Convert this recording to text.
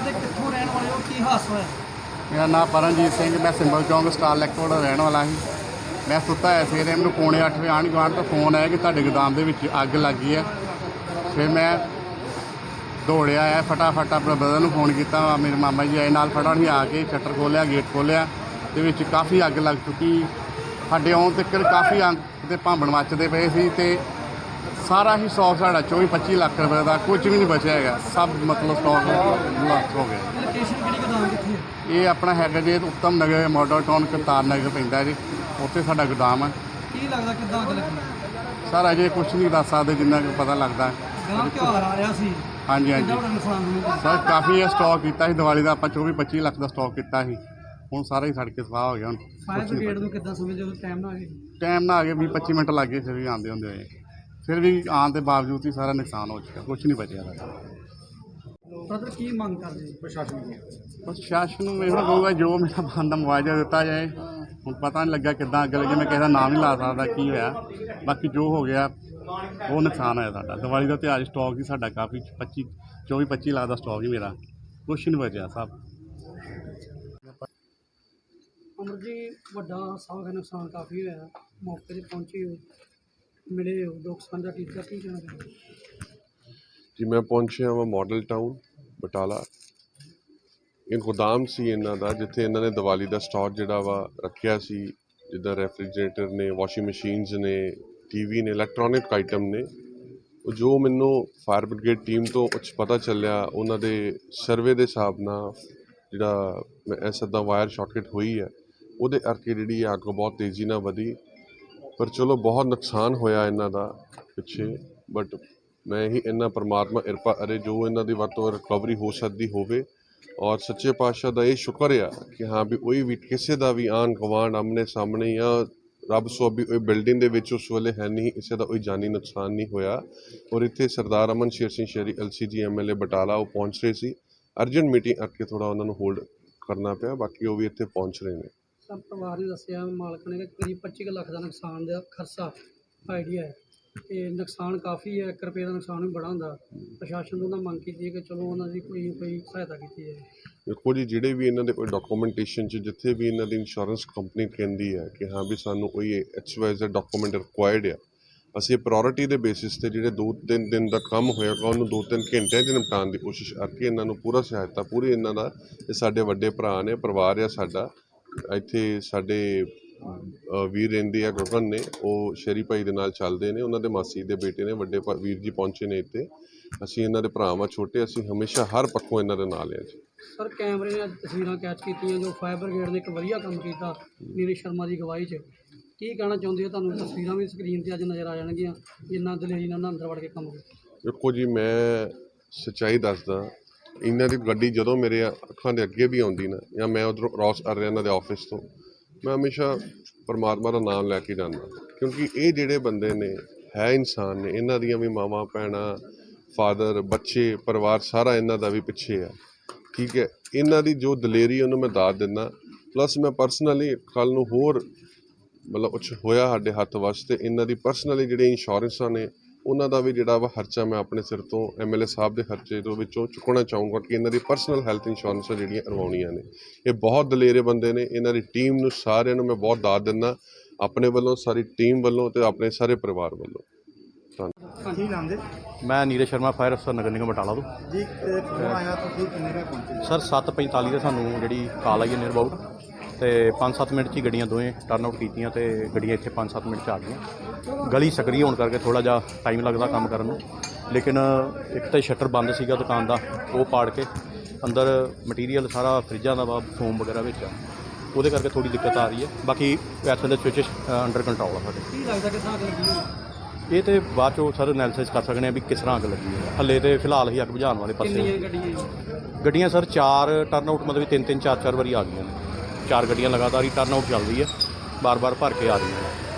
ਨਾਂ ਤੇ ਕਿੱਥੋਂ ਰਹਿਣ ਵਾਲੇ ਹੋ? ਕੀ ਹਾਦਸਾ ਹੋਇਆ ਮੇਰਾ ਨਾਮ ਪਰਮਜੀਤ ਸਿੰਘ, ਮੈਂ ਸਿੰਬਲ ਚੌਂਕ ਸਟਾਰ ਲੈਕਟੋਰ ਦਾ ਰਹਿਣ ਵਾਲਾ ਸੀ। ਮੈਂ ਸੁੱਤਾ ਹੋਇਆ ਸਵੇਰੇ ਮੈਨੂੰ ਪੌਣੇ ਅੱਠ ਵਜੇ ਆਣ ਗੁਆਂਢ ਤੋਂ ਫੋਨ ਆਇਆ ਕਿ ਤੁਹਾਡੇ ਗੋਦਾਮ ਦੇ ਵਿੱਚ ਅੱਗ ਲੱਗ ਗਈ ਹੈ। ਫਿਰ ਮੈਂ ਦੌੜਿਆ ਆ ਫਟਾਫਟ ਆਪਣੇ ਬ੍ਰਦਰ ਨੂੰ ਫੋਨ ਕੀਤਾ ਮੇਰੇ ਮਾਮਾ ਜੀ ਆਏ ਨਾਲ, ਫਟਾਫਟ ਹੀ ਆ ਕੇ ਸ਼ਟਰ ਖੋਲ੍ਹਿਆ ਗੇਟ ਖੋਲ੍ਹਿਆ, ਦੇ ਵਿੱਚ ਕਾਫੀ ਅੱਗ ਲੱਗ ਚੁੱਕੀ। ਸਾਡੇ ਆਉਣ ਤੱਕ ਕਾਫੀ ਅੱਗ ਦੇ ਭਾਂਬਣ ਮੱਚਦੇ ਪਏ ਸੀ ਤੇ ਸਾਰਾ ਹੀ ਸਟਾਕ ਸਾਡਾ 24 25 ਲੱਖ ਰੁਪਏ ਦਾ ਕੁਝ ਵੀ ਨਹੀਂ ਬਚਿਆ ਹੈਗਾ। ਸਭ ਮਤਲਬ ਸਟਾਕ ਹੋ ਗਿਆ। ਲੋਕੇਸ਼ਨ ਕਿਹੜੀ ਗੋਦਾਮ ਕਿੱਥੇ ਇਹ ਆਪਣਾ ਹੈਗਾ ਜੀ ਉਤਮ ਨਗਰ ਮਾਡਲ ਟਾਊਨ ਕਰਤਾਰ ਨਗਰ ਪੈਂਦਾ ਜੀ। ਉੱਥੇ ਸਾਡਾ ਗੋਦਾਮ ਹੈ। ਕੀ ਲੱਗਦਾ ਕਿੱਦਾਂ ਅੱਗ ਲੱਗੀ ਸਰ ਅਜੇ ਕੁਝ ਨਹੀਂ ਦੱਸ ਸਕਦੇ ਜਿੰਨਾ ਕੁ ਪਤਾ ਲੱਗਦਾ ਗਾਂ ਤਿਉਹਾਰ ਆ ਰਿਹਾ ਸੀ। ਹਾਂਜੀ ਹਾਂਜੀ। ਸਰ ਕਾਫੀ ਇਹ ਸਟਾਕ ਕੀਤਾ ਸੀ ਦੀਵਾਲੀ ਦਾ ਆਪਾਂ 24 25 ਲੱਖ ਦਾ ਸਟਾਕ ਕੀਤਾ ਸੀ। ਹੁਣ ਸਾਰਾ ਹੀ ਸੜ ਕੇ ਸਵਾਹ ਹੋ ਗਿਆ ਹੁਣ। ਫਾਇਰ ਬ੍ਰਿਗੇਡ ਨੂੰ ਕਿੱਦਾਂ ਸਮਝਦੇ ਹੋ ਟਾਈਮ ਨਾਲ ਆ ਗਏ। ਟਾਈਮ ਨਾਲ ਆ ਗਏ 20 25 ਮਿੰਟ ਲੱਗ ਗਏ ਫਿਰ ਵੀ ਆਉਂਦੇ ਹੁੰਦੇ ਹੋਏ। ਫਿਰ ਵੀ ਆਉਣ ਦੇ ਬਾਵਜੂਦ ਹੀ ਸਾਰਾ ਨੁਕਸਾਨ ਹੋ ਚੁੱਕਾ ਕੁਝ ਨਹੀਂ ਬਚਿਆ ਸਾਡਾ। ਬ੍ਰਦਰ ਕੀ ਮੰਗ ਕਰਦੇ ਹੋ ਬਸ ਸ਼ਾਸਨ ਨੂੰ ਇਹੋ ਕਹੂਗਾ ਜੋ ਮੇਰਾ ਬੰਦਾ ਮੁਆਵਜ਼ਾ ਦਿੱਤਾ ਜਾਏ ਹੁਣ ਪਤਾ ਨਹੀਂ ਲੱਗਾ ਕਿੱਦਾਂ ਅੱਗ ਲੱਗੀ ਮੈਂ ਕਿਸੇ ਦਾ ਨਾਮ ਨਹੀਂ ਲਾ ਸਕਦਾ ਕੀ ਹੋਇਆ। ਬਾਕੀ ਜੋ ਹੋ ਗਿਆ ਉਹ ਨੁਕਸਾਨ ਹੋਇਆ ਸਾਡਾ। ਦੀਵਾਲੀ ਦਾ ਤਿਉਹਾਰ ਸਟਾਕ ਹੀ ਸਾਡਾ ਕਾਫੀ 25 24 25 ਲੱਖ ਦਾ ਸਟਾਕ ਹੀ ਮੇਰਾ। ਕੁਛ ਨਹੀਂ ਬਚਿਆ ਸਭ। ਅਮਰ ਜੀ ਵੱਡਾ ਸਾਗ ਨੁਕਸਾਨ ਕਾਫੀ ਹੋਇਆ ਮੌਕੇ ਤੇ ਪਹੁੰਚੇ ਹੋ। ਮਿਲੇ ਹੋ ਸਾਂਝਾ ਕੀਤਾ ਕੀ ਕਹਿਣਾ ਚਾਹੁੰਦੇ ਜੀ, ਮੈਂ ਪਹੁੰਚਿਆ ਵਾਂ ਮਾਡਲ ਟਾਊਨ ਬਟਾਲਾ। ਇਹ ਗੋਦਾਮ ਸੀ ਇਹਨਾਂ ਦਾ, ਜਿੱਥੇ ਇਹਨਾਂ ਨੇ ਦੀਵਾਲੀ ਦਾ ਸਟਾਕ ਜਿਹੜਾ ਵਾ ਰੱਖਿਆ ਸੀ। ਜਿੱਦਾਂ ਰੈਫਰੀਜਰੇਟਰ ਨੇ ਵਾਸ਼ਿੰਗ ਮਸ਼ੀਨਸ ਨੇ ਟੀਵੀ ਨੇ ਇਲੈਕਟ੍ਰੋਨਿਕ ਆਈਟਮ ਨੇ। ਉਹ ਜੋ ਮੈਨੂੰ ਫਾਇਰ ਬ੍ਰਿਗੇਡ ਟੀਮ ਤੋਂ ਕੁਛ ਪਤਾ ਚੱਲਿਆ, ਉਹਨਾਂ ਦੇ ਸਰਵੇ ਦੇ ਹਿਸਾਬ ਨਾਲ ਜਿਹੜਾ ਮੈਂ ਐਸਾ ਦਾ ਵਾਇਰ ਸ਼ਾਰਟਕਟ ਹੋਈ ਹੈ, ਉਹਦੇ ਕਰਕੇ ਜਿਹੜੀ ਇਹ ਅੱਗ ਬਹੁਤ ਤੇਜ਼ੀ ਨਾਲ ਵਧੀ। ਪਰ ਚਲੋ ਬਹੁਤ ਨੁਕਸਾਨ ਹੋਇਆ ਇਹਨਾਂ ਦਾ ਪਿੱਛੇ ਬਟ ਮੈਂ ਹੀ ਇਹਨਾਂ ਪਰਮਾਤਮਾ ਕਿਰਪਾ ਅਰੇ ਜੋ ਇਹਨਾਂ ਦੀ ਵੱਧ ਤੋਂ ਵੱਧ ਰਿਕਵਰੀ ਹੋ ਸਕਦੀ ਹੋਵੇ। ਔਰ ਸੱਚੇ ਪਾਤਸ਼ਾਹ ਦਾ ਇਹ ਸ਼ੁਕਰ ਆ ਕਿ ਹਾਂ ਵੀ ਕੋਈ ਵੀ ਕਿਸੇ ਦਾ ਵੀ ਆਨ ਗਵਾਂਡ ਆਮਨੇ ਸਾਹਮਣੇ ਜਾਂ ਰੱਬ ਸੋਭੀ ਕੋਈ ਬਿਲਡਿੰਗ ਦੇ ਵਿੱਚ ਉਸ ਵੇਲੇ ਹੈ ਨਹੀਂ, ਕਿਸੇ ਦਾ ਕੋਈ ਜਾਨੀ ਨੁਕਸਾਨ ਨਹੀਂ ਹੋਇਆ। ਔਰ ਇੱਥੇ ਸਰਦਾਰ ਅਮਨ ਸ਼ੇਰ ਸਿੰਘ ਸ਼ੇਰੀ ਐਲਸੀਜੀ ਐਮਐਲਏ ਬਟਾਲਾ ਉਹ ਪਹੁੰਚ ਰਹੇ ਸੀ। ਅਰਜੈਂਟ ਮੀਟਿੰਗ ਕਰਕੇ ਥੋੜਾ ਉਹਨਾਂ ਨੂੰ ਹੋਲਡ ਕਰਨਾ ਪਿਆ, ਬਾਕੀ ਉਹ ਵੀ ਇੱਥੇ ਪਹੁੰਚ ਰਹੇ ਨੇ। ਸਭ ਪਰਿਵਾਰ ਨੇ ਦੱਸਿਆ ਮਾਲਕ ਨੇ ਕਿ ਕਰੀਬ 25 ਕੁ ਲੱਖ ਦਾ ਨੁਕਸਾਨ ਦਾ ਖਰਚਾ ਆਈਡੀਆ ਹੈ। ਤੇ ਨੁਕਸਾਨ ਕਾਫੀ ਹੈ 1 ਰੁਪਏ ਦਾ ਨੁਕਸਾਨ ਵੀ ਬੜਾ ਹੁੰਦਾ। ਪ੍ਰਸ਼ਾਸਨ ਤੋਂ ਉਹਨਾਂ ਮੰਗ ਕੀਤੀ ਹੈ ਕਿ ਚਲੋ ਉਹਨਾਂ ਦੀ ਕੋਈ ਕੋਈ ਸਹਾਇਤਾ ਕੀਤੀ ਜਾਏ ਦੇਖੋ ਜੀ, ਜਿਹੜੇ ਵੀ ਇਹਨਾਂ ਦੇ ਕੋਈ ਡਾਕੂਮੈਂਟੇਸ਼ਨ 'ਚ, ਜਿੱਥੇ ਵੀ ਇਹਨਾਂ ਦੀ ਇੰਸ਼ੋਰੈਂਸ ਕੰਪਨੀ ਕਹਿੰਦੀ ਹੈ ਕਿ ਹਾਂ ਵੀ ਸਾਨੂੰ ਕੋਈ H Y Z document required ਆ, ਅਸੀਂ ਪ੍ਰਾਇੋਰਟੀ ਦੇ ਬੇਸਿਸ ਤੇ ਜਿਹੜੇ ਦੋ ਤਿੰਨ ਦਿਨ ਦਾ ਕੰਮ ਹੋਏਗਾ ਉਹਨੂੰ ਦੋ ਤਿੰਨ ਘੰਟਿਆਂ 'ਚ ਨਿਪਟਾਉਣ ਦੀ ਕੋਸ਼ਿਸ਼ ਕਰਕੇ ਇਹਨਾਂ ਨੂੰ ਪੂਰਾ ਸਹਾਇਤਾ, ਪੂਰੀ ਇਹਨਾਂ ਦਾ, ਇਹ ਸਾਡੇ ਵੱਡੇ ਭਰਾ ਨੇ, ਪਰਿਵਾਰ ਆ ਸਾਡਾ ਇੱਥੇ ਸਾਡੇ ਵੀਰ ਰਹਿੰਦੇ ਆ ਗਗਨ ਨੇ ਉਹ ਸ਼ਰੀ ਭਾਈ ਦੇ ਨਾਲ ਚੱਲਦੇ ਨੇ ਉਹਨਾਂ ਦੇ ਮਾਸੀ ਦੇ ਬੇਟੇ ਨੇ ਵੱਡੇ ਵੀਰ ਜੀ ਪਹੁੰਚੇ ਨੇ ਇੱਥੇ। ਅਸੀਂ ਇਹਨਾਂ ਦੇ ਭਰਾਵਾਂ ਛੋਟੇ ਅਸੀਂ ਹਮੇਸ਼ਾ ਹਰ ਪੱਖੋਂ ਇਹਨਾਂ ਦੇ ਨਾਲ ਆ ਜੀ। ਸਰ ਕੈਮਰੇ ਨੇ ਤਸਵੀਰਾਂ ਕੈਚ ਕੀਤੀਆਂ ਜੋ ਫਾਇਰ ਬ੍ਰਿਗੇਡ ਨੇ ਇੱਕ ਵਧੀਆ ਕੰਮ ਕੀਤਾ ਨੀਰਜ ਸ਼ਰਮਾ ਦੀ ਅਗਵਾਈ 'ਚ। ਕੀ ਕਹਿਣਾ ਚਾਹੁੰਦੇ ਹੋ? ਤੁਹਾਨੂੰ ਤਸਵੀਰਾਂ ਵੀ ਸਕਰੀਨ ਤੇ ਅੱਜ ਨਜ਼ਰ ਆ ਜਾਣਗੀਆਂ ਜਿੰਨਾ ਦਲੇਰੀ ਨਾਲ ਅੰਦਰ ਵੜ ਕੇ ਕੰਮ ਕੀਤਾ ਦੇਖੋ ਜੀ ਮੈਂ ਸੱਚਾਈ ਦੱਸਦਾ ਇਹਨਾਂ ਦੀ ਗੱਡੀ ਜਦੋਂ ਮੇਰੇ ਅੱਖਾਂ ਦੇ ਅੱਗੇ ਵੀ ਆਉਂਦੀ ਨਾ, ਜਾਂ ਮੈਂ ਉਧਰੋਂ ਕ੍ਰਾਸ ਕਰ ਰਿਹਾ ਇਹਨਾਂ ਦੇ ਆਫਿਸ ਤੋਂ, ਮੈਂ ਹਮੇਸ਼ਾ ਪਰਮਾਤਮਾ ਦਾ ਨਾਮ ਲੈ ਕੇ ਜਾਂਦਾ। ਕਿਉਂਕਿ ਇਹ ਜਿਹੜੇ ਬੰਦੇ ਨੇ, ਹੈ ਇਨਸਾਨ ਨੇ, ਇਹਨਾਂ ਦੀਆਂ ਵੀ ਮਾਵਾਂ, ਭੈਣਾਂ ਫਾਦਰ ਬੱਚੇ, ਪਰਿਵਾਰ ਸਾਰਾ ਇਹਨਾਂ ਦਾ ਵੀ ਪਿੱਛੇ ਆ। ਠੀਕ ਹੈ, ਇਹਨਾਂ ਦੀ ਜੋ ਦਲੇਰੀ ਉਹਨੂੰ ਮੈਂ ਦਾਤ ਦਿੰਦਾ। ਪਲੱਸ ਮੈਂ ਪਰਸਨਲੀ ਕੱਲ ਨੂੰ ਹੋਰ ਮਤਲਬ ਕੁਛ ਹੋਇਆ ਸਾਡੇ ਹੱਥ ਵਾਸਤੇ, ਇਹਨਾਂ ਦੀ ਪਰਸਨਲੀ ਜਿਹੜੇ ਇੰਸ਼ੋਰੈਂਸਾਂ ਨੇ ਉਹਨਾਂ ਦਾ ਵੀ ਜਿਹੜਾ ਵਾ ਖਰਚਾ ਮੈਂ ਆਪਣੇ ਸਿਰ ਤੋਂ ਐਮਐਲਏ ਸਾਹਿਬ ਦੇ ਖਰਚੇ ਤੋਂ ਵਿੱਚੋਂ ਚੁੱਕਣਾ ਚਾਹੂੰਗਾ ਕਿ ਇਹਨਾਂ ਦੀ ਪਰਸਨਲ ਹੈਲਥ ਇੰਸ਼ੋਰੈਂਸਾਂ ਜਿਹੜੀਆਂ ਕਰਵਾਉਣੀਆਂ ਨੇ। ਇਹ ਬਹੁਤ ਦਲੇਰੇ ਬੰਦੇ ਨੇ ਇਹਨਾਂ ਦੀ ਟੀਮ ਨੂੰ ਸਾਰਿਆਂ ਨੂੰ ਮੈਂ ਬਹੁਤ ਦਾਤ ਦਿੰਦਾ ਆਪਣੇ ਵੱਲੋਂ ਸਾਰੀ ਟੀਮ ਵੱਲੋਂ ਤੇ ਆਪਣੇ ਸਾਰੇ ਪਰਿਵਾਰ ਵੱਲੋਂ। ਧੰਨਵਾਦ। ਕੀ ਨਾਮ ਦੇ ਮੈਂ ਨੀਰਜ ਸ਼ਰਮਾ ਫਾਇਰ ਅਫਸਰ ਨਗਰ ਨਿਗਮ ਬਟਾਲਾ ਤੋਂ। ਜੀ ਫੋਨ ਆਇਆ ਤੁਸੀਂ ਕਿੰਨੇ ਵਜੇ ਪਹੁੰਚੇ? ਸਰ 7:45 ਦੇ ਸਾਨੂੰ ਜਿਹੜੀ ਕਾਲ ਆਈ ਹੈ ਨੀਅਰ ਅਬਾਊਟ ਤੇ 5-7 ਮਿੰਟ 'ਚ ਹੀ ਗੱਡੀਆਂ ਦੋਵੇਂ ਟਰਨ ਆਊਟ ਕੀਤੀਆਂ ਤੇ ਗੱਡੀਆਂ ਇੱਥੇ 5-7 ਮਿੰਟ 'ਚ ਆ ਗਈਆਂ। ਗਲੀ ਸਕਰੀ ਹੋਣ ਕਰਕੇ ਥੋੜਾ ਜਿਹਾ ਟਾਈਮ ਲੱਗਦਾ ਕੰਮ ਕਰਨ ਨੂੰ। ਲੇਕਿਨ ਇੱਕ ਤਾਂ ਸ਼ਟਰ ਬੰਦ ਸੀਗਾ ਦੁਕਾਨ ਦਾ ਉਹ ਪਾੜ ਕੇ ਅੰਦਰ ਮਟੀਰੀਅਲ ਸਾਰਾ ਫਰਿੱਜਾਂ ਦਾ ਵਾ ਫੋਮ ਵਗੈਰਾ ਵਿੱਚ ਆ। ਉਹਦੇ ਕਰਕੇ ਥੋੜੀ ਦਿੱਕਤ ਆ ਰਹੀ ਹੈ। ਬਾਕੀ ਇਸ ਵੇਲੇ ਸਵਿਚ ਅੰਡਰ ਕੰਟਰੋਲ ਆ ਸਾਡੇ। ਕੀ ਲੱਗਦਾ ਕਿ ਸਾਗ ਲੱਗੀ ਹੋਈ? ਇਹ ਤੇ ਬਾਅਦ ਚੋਂ ਸਰ ਐਨਾਲਿਸਿਸ ਕਰ ਸਕਦੇ ਆ ਵੀ ਕਿਸ ਤਰ੍ਹਾਂ ਅੱਗ ਲੱਗੀ ਹੈ। ਹੱਲੇ ਤੇ ਫਿਲਹਾਲ ਹੀ ਅੱਗ ਬੁਝਾਉਣ ਵਾਲੇ ਪਾਸੇ ਕਿੰਨੀਆਂ ਗੱਡੀਆਂ ਜੀ? ਗੱਡੀਆਂ ਸਰ ਚਾਰ ਟਰਨ ਆਊਟ ਮਤਲਬ ਤਿੰਨ ਤਿੰਨ ਚਾਰ ਚਾਰ ਵਾਰੀ ਆ ਗਈਆਂ ਨੇ। ਚਾਰ ਗੱਡੀਆਂ ਲਗਾਤਾਰ ਹੀ ਟਰਨ ਆਊਟ ਚੱਲ ਰਹੀ ਹੈ ਬਾਰ-ਬਾਰ ਭਰ ਕੇ ਆ ਰਹੀਆਂ ਨੇ।